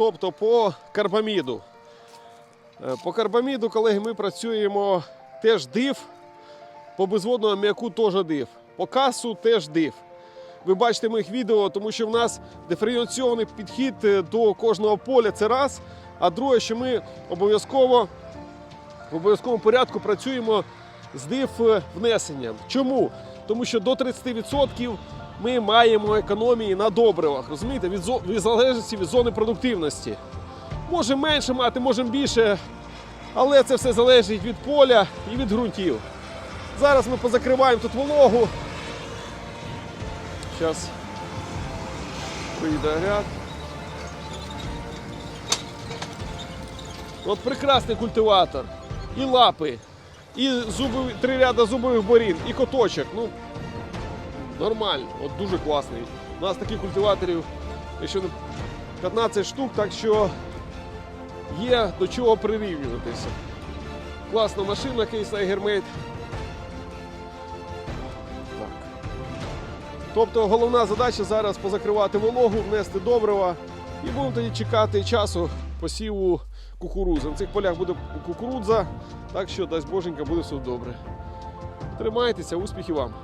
тобто по карбаміду. Е, По карбаміду, колеги, ми працюємо теж див. По безводному м'яку теж див. По касу теж див. Ви бачите моїх відео, тому що в нас диференційований підхід е, до кожного поля це раз. А друге, що ми обов'язково в обов'язковому порядку працюємо з див е, внесенням. Чому? Тому що до 30% ми маємо економії на добривах. Розумієте, від, зо- від залежності від зони продуктивності. Може менше мати, можемо більше, але це все залежить від поля і від ґрунтів. Зараз ми позакриваємо тут вологу. Зараз прийде ряд. От прекрасний культиватор. І лапи, і зубові, три ряда зубових борін, і коточок. Ну, нормально, от дуже класний. У нас таких культиваторів якщо 15 штук, так що є до чого прирівнюватися. Класна машина кейс Tigermate. Тобто головна задача зараз позакривати вологу, внести добрива і будемо тоді чекати часу посіву кукурудзи. На цих полях буде кукурудза, так що дасть боженька буде все добре. Тримайтеся, успіхів вам!